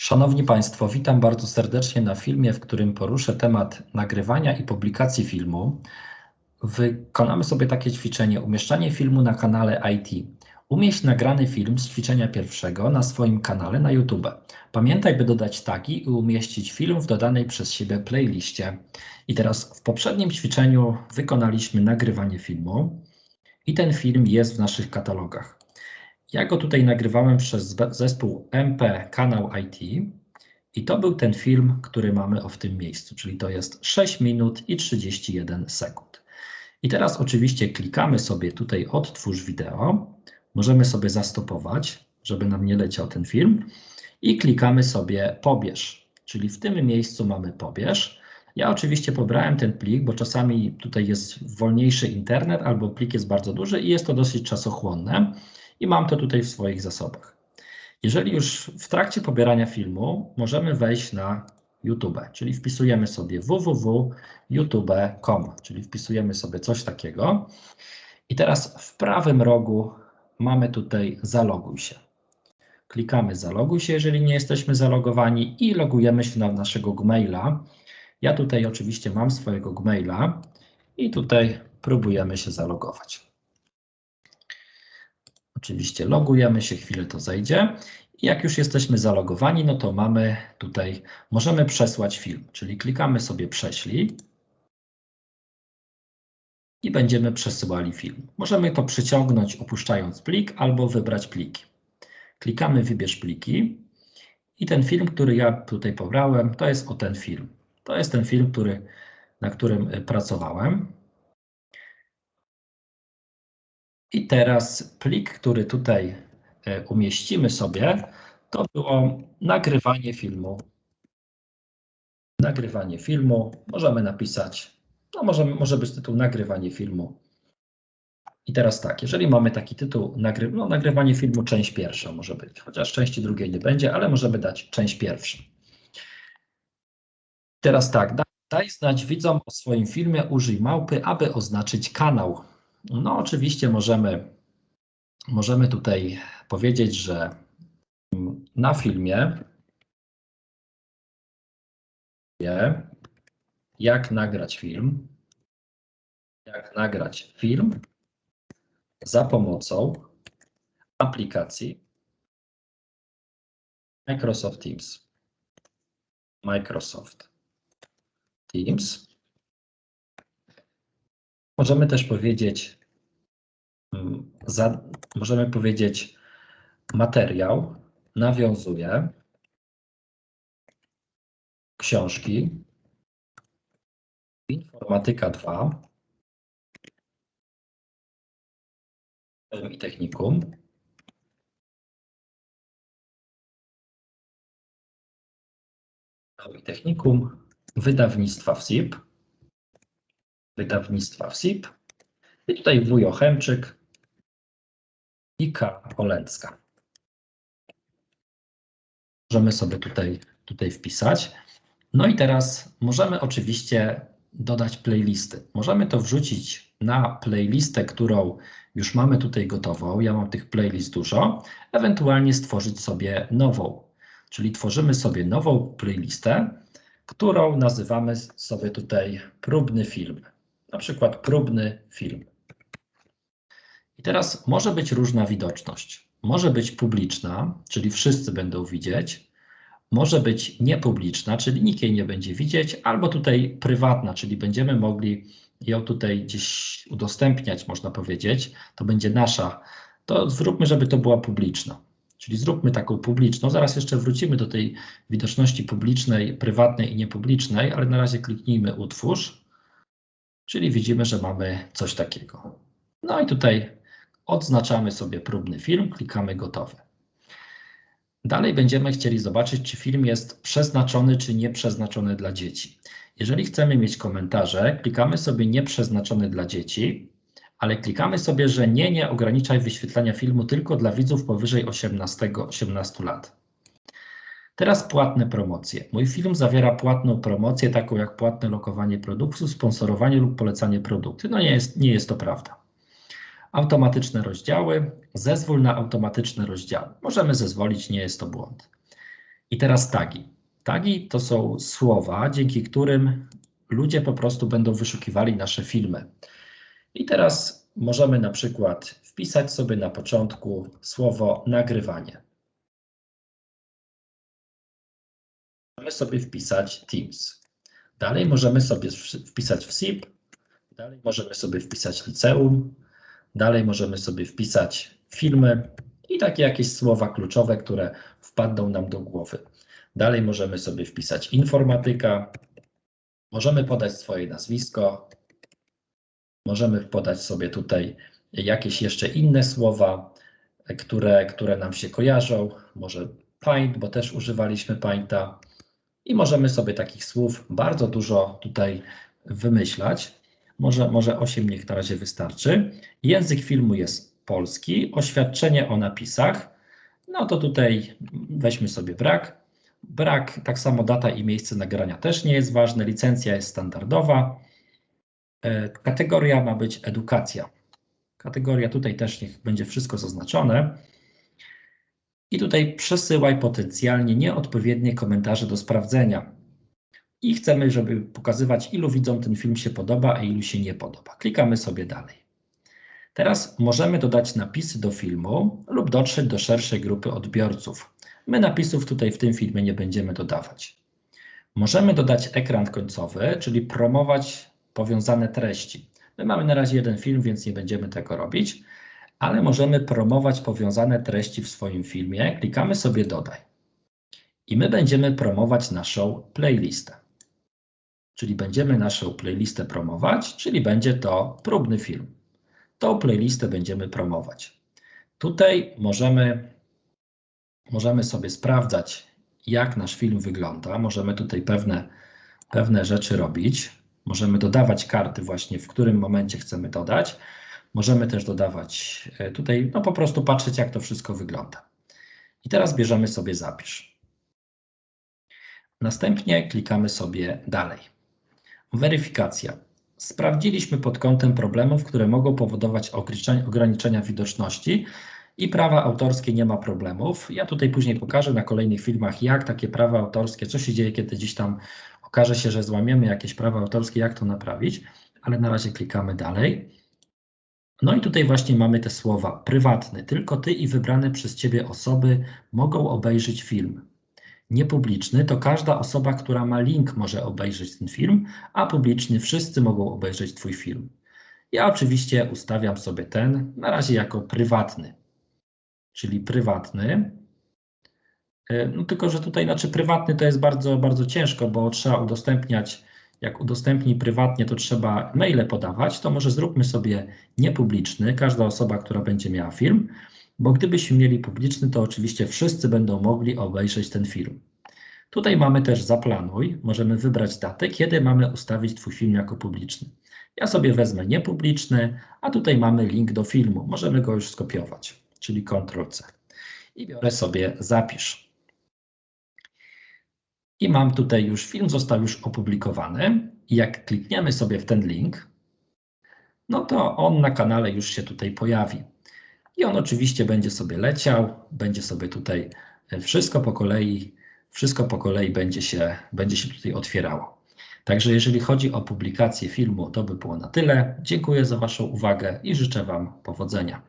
Szanowni Państwo, witam bardzo serdecznie na filmie, w którym poruszę temat nagrywania i publikacji filmu. Wykonamy sobie takie ćwiczenie, umieszczanie filmu na kanale IT. Umieść nagrany film z ćwiczenia pierwszego na swoim kanale na YouTube. Pamiętaj, by dodać tagi i umieścić film w dodanej przez siebie playliście. I teraz w poprzednim ćwiczeniu wykonaliśmy nagrywanie filmu i ten film jest w naszych katalogach. Ja go tutaj nagrywałem przez zespół MP Kanał IT i to był ten film, który mamy o w tym miejscu, czyli to jest 6 minut i 31 sekund. I teraz oczywiście klikamy sobie tutaj odtwórz wideo, możemy sobie zastopować, żeby nam nie leciał ten film. I klikamy sobie pobierz, czyli w tym miejscu mamy pobierz. Ja oczywiście pobrałem ten plik, bo czasami tutaj jest wolniejszy internet albo plik jest bardzo duży i jest to dosyć czasochłonne i mam to tutaj w swoich zasobach. Jeżeli już w trakcie pobierania filmu możemy wejść na YouTube, czyli wpisujemy sobie www.youtube.com, czyli wpisujemy sobie coś takiego. I teraz w prawym rogu mamy tutaj zaloguj się. Klikamy zaloguj się, jeżeli nie jesteśmy zalogowani i logujemy się na naszego Gmaila. Ja tutaj oczywiście mam swojego Gmaila i tutaj próbujemy się zalogować. Oczywiście logujemy się, chwilę to zejdzie. I jak już jesteśmy zalogowani, no to mamy tutaj, możemy przesłać film, czyli klikamy sobie prześlij i będziemy przesyłali film. Możemy to przyciągnąć opuszczając plik albo wybrać pliki. Klikamy wybierz pliki i ten film, który ja tutaj pobrałem, to jest o ten film. To jest ten film, który, na którym pracowałem. I teraz plik, który tutaj e, umieścimy sobie, to było nagrywanie filmu. Nagrywanie filmu. Możemy napisać, no może, może być tytuł nagrywanie filmu. I teraz tak, jeżeli mamy taki tytuł, nagry, no, nagrywanie filmu, część pierwsza może być, chociaż części drugiej nie będzie, ale możemy dać część pierwsza. Teraz tak, daj znać widzom o swoim filmie, użyj małpy, aby oznaczyć kanał. No oczywiście możemy, możemy tutaj powiedzieć, że na filmie jak nagrać film, jak nagrać film za pomocą aplikacji Microsoft Teams. Microsoft Teams. Możemy też powiedzieć, za, możemy powiedzieć, materiał nawiązuje książki Informatyka 2 i technikum. i technikum wydawnictwa WSIP wydawnictwa WSIP. I tutaj Wujo Chemczyk i K. Olęcka. Możemy sobie tutaj, tutaj wpisać. No i teraz możemy oczywiście dodać playlisty. Możemy to wrzucić na playlistę, którą już mamy tutaj gotową. Ja mam tych playlist dużo. Ewentualnie stworzyć sobie nową. Czyli tworzymy sobie nową playlistę, którą nazywamy sobie tutaj próbny film na przykład próbny film. I teraz może być różna widoczność. Może być publiczna, czyli wszyscy będą widzieć. Może być niepubliczna, czyli nikt jej nie będzie widzieć, albo tutaj prywatna, czyli będziemy mogli ją tutaj gdzieś udostępniać, można powiedzieć. To będzie nasza. To zróbmy, żeby to była publiczna. Czyli zróbmy taką publiczną. Zaraz jeszcze wrócimy do tej widoczności publicznej, prywatnej i niepublicznej, ale na razie kliknijmy utwórz. Czyli widzimy, że mamy coś takiego. No i tutaj odznaczamy sobie próbny film, klikamy gotowy. Dalej będziemy chcieli zobaczyć, czy film jest przeznaczony, czy nieprzeznaczony dla dzieci. Jeżeli chcemy mieć komentarze, klikamy sobie nieprzeznaczony dla dzieci, ale klikamy sobie, że nie, nie ograniczaj wyświetlania filmu tylko dla widzów powyżej 18, 18 lat. Teraz płatne promocje. Mój film zawiera płatną promocję, taką jak płatne lokowanie produktu, sponsorowanie lub polecanie produktu. No nie jest, nie jest to prawda. Automatyczne rozdziały. Zezwól na automatyczne rozdziały. Możemy zezwolić, nie jest to błąd. I teraz tagi. Tagi to są słowa, dzięki którym ludzie po prostu będą wyszukiwali nasze filmy. I teraz możemy na przykład wpisać sobie na początku słowo nagrywanie. Możemy sobie wpisać Teams. Dalej możemy sobie wpisać w SIP, dalej możemy sobie wpisać liceum, dalej możemy sobie wpisać filmy i takie jakieś słowa kluczowe, które wpadną nam do głowy. Dalej możemy sobie wpisać informatyka, możemy podać swoje nazwisko, możemy podać sobie tutaj jakieś jeszcze inne słowa, które, które nam się kojarzą, może paint, bo też używaliśmy painta i możemy sobie takich słów bardzo dużo tutaj wymyślać. Może, może 8 niech na razie wystarczy. Język filmu jest polski, oświadczenie o napisach. No to tutaj weźmy sobie brak. Brak, tak samo data i miejsce nagrania też nie jest ważne. Licencja jest standardowa. E, kategoria ma być edukacja. Kategoria tutaj też niech będzie wszystko zaznaczone. I tutaj przesyłaj potencjalnie nieodpowiednie komentarze do sprawdzenia. I chcemy, żeby pokazywać, ilu widzom ten film się podoba, a ilu się nie podoba. Klikamy sobie dalej. Teraz możemy dodać napisy do filmu lub dotrzeć do szerszej grupy odbiorców. My napisów tutaj w tym filmie nie będziemy dodawać. Możemy dodać ekran końcowy, czyli promować powiązane treści. My mamy na razie jeden film, więc nie będziemy tego robić ale możemy promować powiązane treści w swoim filmie. Klikamy sobie dodaj. I my będziemy promować naszą playlistę. Czyli będziemy naszą playlistę promować, czyli będzie to próbny film. Tą playlistę będziemy promować. Tutaj możemy, możemy sobie sprawdzać, jak nasz film wygląda. Możemy tutaj pewne, pewne rzeczy robić. Możemy dodawać karty właśnie, w którym momencie chcemy dodać. Możemy też dodawać e, tutaj, no po prostu patrzeć, jak to wszystko wygląda. I teraz bierzemy sobie zapisz. Następnie klikamy sobie dalej. Weryfikacja. Sprawdziliśmy pod kątem problemów, które mogą powodować ograniczenia widoczności i prawa autorskie nie ma problemów. Ja tutaj później pokażę na kolejnych filmach, jak takie prawa autorskie, co się dzieje, kiedy gdzieś tam okaże się, że złamiemy jakieś prawa autorskie, jak to naprawić, ale na razie klikamy dalej. No i tutaj właśnie mamy te słowa. Prywatny. Tylko ty i wybrane przez ciebie osoby mogą obejrzeć film. Niepubliczny to każda osoba, która ma link może obejrzeć ten film, a publiczny wszyscy mogą obejrzeć twój film. Ja oczywiście ustawiam sobie ten na razie jako prywatny. Czyli prywatny. E, no tylko, że tutaj znaczy prywatny to jest bardzo, bardzo ciężko, bo trzeba udostępniać jak udostępni prywatnie, to trzeba maile podawać, to może zróbmy sobie niepubliczny, każda osoba, która będzie miała film, bo gdybyśmy mieli publiczny, to oczywiście wszyscy będą mogli obejrzeć ten film. Tutaj mamy też zaplanuj, możemy wybrać datę, kiedy mamy ustawić Twój film jako publiczny. Ja sobie wezmę niepubliczny, a tutaj mamy link do filmu, możemy go już skopiować, czyli Ctrl-C. I biorę sobie zapisz. I mam tutaj już film, został już opublikowany. I jak klikniemy sobie w ten link, no to on na kanale już się tutaj pojawi. I on oczywiście będzie sobie leciał, będzie sobie tutaj e, wszystko po kolei, wszystko po kolei będzie się, będzie się tutaj otwierało. Także jeżeli chodzi o publikację filmu, to by było na tyle. Dziękuję za Waszą uwagę i życzę Wam powodzenia.